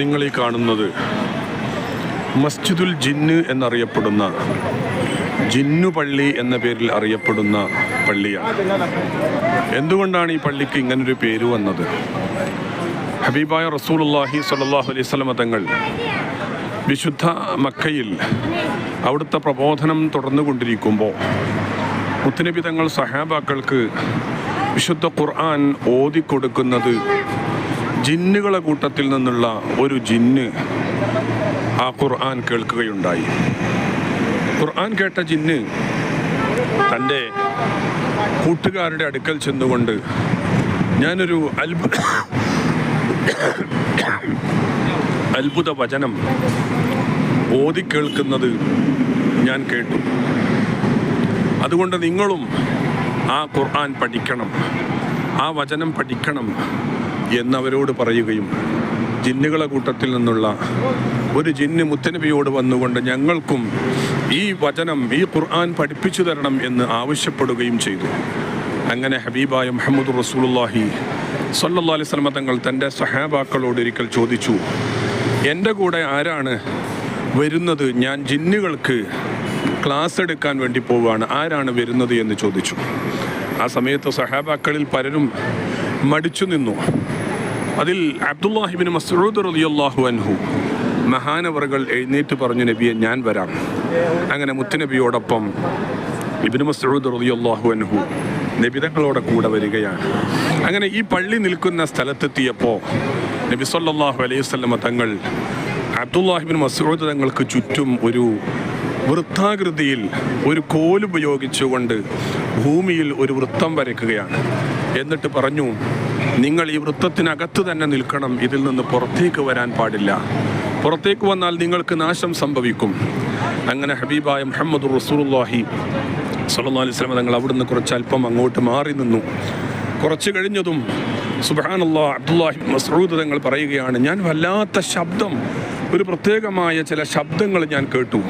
നിങ്ങൾ ഈ കാണുന്നത് മസ്ജിദുൽ ജിന്ന് എന്നറിയപ്പെടുന്ന ജിന്നു പള്ളി എന്ന പേരിൽ അറിയപ്പെടുന്ന പള്ളിയാണ്. എന്തുകൊണ്ടാണ് ഈ പള്ളിക്ക് ഇങ്ങനൊരു പേര് വന്നത്? ഹബീബായ റസൂലുള്ളാഹി സ്വല്ലല്ലാഹു അലൈഹി വസല്ലമ തങ്ങൾ വിശുദ്ധ മക്കയിൽ അവിടുത്തെ പ്രബോധനം തുടർന്നുകൊണ്ടിരിക്കുമ്പോൾ മുത്തനബി തങ്ങൾ സഹാബാക്കൾക്ക് വിശുദ്ധ ഖുർആൻ ഓതിക്കൊടുക്കുന്നത് ജിന്നുകളെ കൂട്ടത്തിൽ നിന്നുള്ള ഒരു ജിന്ന് ആ ഖുർആൻ കേൾക്കുകയുണ്ടായി. ഖുർആൻ കേട്ട ജിന്ന് തന്റെ കൂട്ടുകാരുടെ അടുക്കൽ ചെന്നുകൊണ്ട് ഞാനൊരു അത്ഭുത അത്ഭുത വചനം ഓതി കേൾക്കുന്നത് ഞാൻ കേട്ടു. അതുകൊണ്ട് നിങ്ങളും ആ ഖുർആൻ പഠിക്കണം ആ വചനം പഠിക്കണം എന്നവരോട് പറയുകയും ജിന്നുകളെ കൂട്ടത്തിൽ നിന്നുള്ള ഒരു ജിന്ന് മുത്തനബിയോട് വന്നുകൊണ്ട് ഞങ്ങൾക്കും ഈ വചനം ഈ ഖുർആൻ പഠിപ്പിച്ചു തരണം എന്ന് ആവശ്യപ്പെടുകയും ചെയ്തു. അങ്ങനെ ഹബീബായ മുഹമ്മദ് റസൂലുല്ലാഹി സല്ലല്ലാ അലൈഹി സ്വലമ തങ്ങൾ തന്റെ സഹാബാക്കളോട് ഒരിക്കൽ ചോദിച്ചു എന്റെ കൂടെ ആരാണ് വരുന്നത്? ഞാൻ ജിന്നുകൾക്ക് ക്ലാസ് എടുക്കാൻ വേണ്ടി പോവുകയാണ്. ആരാണ് വരുന്നത്? എന്ന് ചോദിച്ചു. ആ സമയത്ത് സഹാബാക്കളിൽ പലരും മടിച്ചു നിന്നു. അതിൽ അബ്ദുല്ലാഹിബിൻ മസൂദ് റളിയല്ലാഹു അൻഹു മഹാനവറുകൾ എഴുന്നേറ്റ് പറഞ്ഞു നബിയെ ഞാൻ വരാം. അങ്ങനെ മുത്തുനബിയോടൊപ്പം ഇബിന് മസൂദ് റളിയല്ലാഹു അൻഹു നബിതങ്ങളോടെ കൂടെ വരികയാണ്. അങ്ങനെ ഈ പള്ളി നിൽക്കുന്ന സ്ഥലത്തെത്തിയപ്പോൾ നബി സല്ലാഹു അലൈഹി വസല്ലമ തങ്ങൾ അബ്ദുല്ലാഹിബിൻ മസൂദ് തങ്ങൾക്ക് ചുറ്റും ഒരു വൃത്താകൃതിയിൽ ഒരു കോലുപയോഗിച്ചുകൊണ്ട് ഭൂമിയിൽ ഒരു വൃത്തം വരയ്ക്കുകയാണ്. എന്നിട്ട് പറഞ്ഞു നിങ്ങൾ ഈ വൃത്തത്തിനകത്ത് തന്നെ നിൽക്കണം. ഇതിൽ നിന്ന് പുറത്തേക്ക് വരാൻ പാടില്ല. പുറത്തേക്ക് വന്നാൽ നിങ്ങൾക്ക് നാശം സംഭവിക്കും. അങ്ങനെ ഹബീബായ മുഹമ്മദ് റസൂലുള്ളാഹി സല്ലല്ലാഹു അലൈഹി തങ്ങൾ അവിടുന്ന് കുറച്ച് അല്പം അങ്ങോട്ട് മാറി നിന്നു. കുറച്ച് കഴിഞ്ഞതും സുബാനുള്ള അബ്ദുല്ലാഹി മസ്റൂദ് തങ്ങൾ പറയുകയാണ് ഞാൻ വല്ലാത്ത ശബ്ദം ഒരു പ്രത്യേകമായ ചില ശബ്ദങ്ങൾ ഞാൻ കേട്ടു.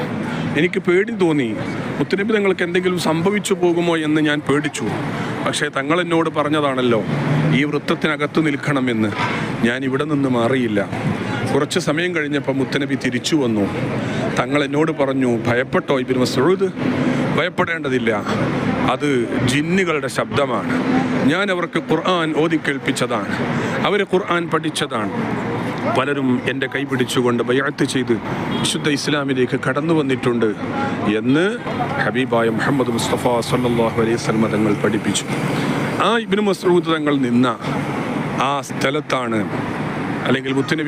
എനിക്ക് പേടി തോന്നി. മുത്തനബി തങ്ങൾക്ക് എന്തെങ്കിലും സംഭവിച്ചു പോകുമോ എന്ന് ഞാൻ പേടിച്ചു. പക്ഷേ തങ്ങൾ എന്നോട് പറഞ്ഞതാണല്ലോ ഈ വൃത്തത്തിനകത്ത് നിൽക്കണമെന്ന്. ഞാൻ ഇവിടെ നിന്ന് മാറിയില്ല. കുറച്ച് സമയം കഴിഞ്ഞപ്പോൾ മുത്തനബി തിരിച്ചു വന്നു. തങ്ങൾ എന്നോട് പറഞ്ഞു ഭയപ്പെട്ടോ ഇബിൻ മസൂദ് ഭയപ്പെടേണ്ടതില്ല. അത് ജിന്നുകളുടെ ശബ്ദമാണ്. ഞാൻ അവർക്ക് ഖുർആൻ ഓതിക്കേൽപ്പിച്ചതാണ്. അവർ ഖുർആൻ പഠിച്ചതാണ്. പലരും എന്റെ കൈ പിടിച്ചുകൊണ്ട് ബയാത്ത് ചെയ്ത് വിശുദ്ധ ഇസ്ലാമിലേക്ക് കടന്നു വന്നിട്ടുണ്ട് എന്ന് ഹബീബായ മുഹമ്മദ് മുസ്തഫ സല്ലാഹു അലൈഹി സ്വലമ തങ്ങൾ പഠിപ്പിച്ചു. ആ ഇബിന് മസ്ഊദ് തങ്ങൾ നിന്ന ആ സ്ഥലത്താണ് അല്ലെങ്കിൽ മുത്തനബി